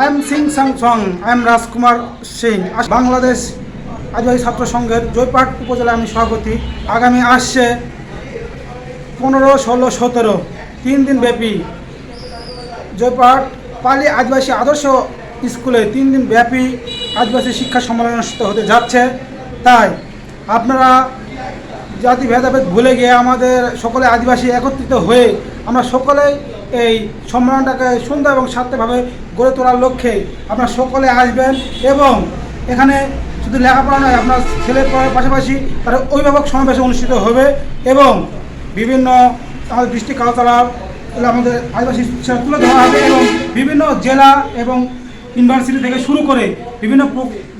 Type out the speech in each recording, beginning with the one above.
I am Singh Sang I am Rajkumar Singh Bangladesh আদিবাসী ছাত্র সংঘের জয়পাট উপজেলায় আমি সভাপতি আগামী আসছে পনেরো, ষোলো, সতেরো, তিন দিন ব্যাপী। জয়পাট পালি আদিবাসী আদর্শ স্কুলে তিন দিন ব্যাপী আদিবাসী শিক্ষা সম্মেলন অনুষ্ঠিত হতে যাচ্ছে। তাই আপনারা জাতি ভেদাভেদ ভুলে গিয়ে আমাদের সকলে আদিবাসী একত্রিত হয়ে আমরা সকলেই এই সম্মেলনটাকে সুন্দর এবং সার্থকভাবে গড়ে তোলার লক্ষ্যে আপনারা সকলে আসবেন এবং এখানে শুধু লেখাপড়া নয়, আপনার ছেলে পড়ার পাশাপাশি তার অভিভাবক সমাবেশ অনুষ্ঠিত হবে এবং বিভিন্ন আমাদের ডিস্ট্রিক্ট এগুলো আমাদের আদিবাসী তুলে ধরা হবে এবং বিভিন্ন জেলা এবং ইউনিভার্সিটি থেকে শুরু করে বিভিন্ন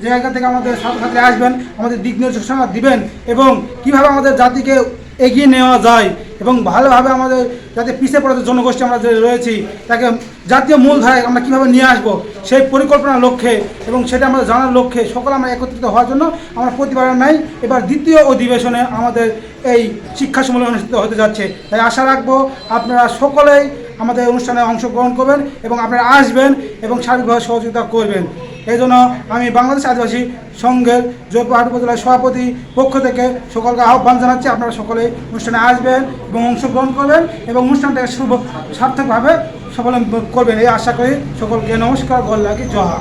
জায়গা থেকে আমাদের ছাত্রছাত্রী আসবেন, আমাদের দিক নির্দেশনা দিবেন এবং কীভাবে আমাদের জাতিকে এগিয়ে নেওয়া যায় এবং ভালোভাবে আমাদের যাতে পিছিয়ে পড়াতে জনগোষ্ঠী আমরা যে রয়েছি, তাকে জাতীয় মূলধারায় আমরা কীভাবে নিয়ে আসব, সেই পরিকল্পনার লক্ষ্যে এবং সেটা আমাদের জানার লক্ষ্যে সকল আমরা একত্রিত হওয়ার জন্য আমরা প্রতিবার নাই এবার দ্বিতীয় অধিবেশনে আমাদের এই শিক্ষা সম্মেলন অনুষ্ঠিত হতে যাচ্ছে। তাই আশা রাখব আপনারা সকলেই আমাদের অনুষ্ঠানে অংশগ্রহণ করবেন এবং আপনারা আসবেন এবং সার্বিকভাবে সহযোগিতা করবেন। এই জন্য আমি বাংলাদেশ আদিবাসী সংঘের জয়পুরহাট উপজেলার সভাপতি পক্ষ থেকে সকলকে আহ্বান জানাচ্ছি, আপনারা সকলে অনুষ্ঠানে আসবেন এবং অংশগ্রহণ করবেন এবং অনুষ্ঠানটাকে সার্থকভাবে সফল করবেন। এই আশা করি সকলকে নমস্কার গল্লাকি জহা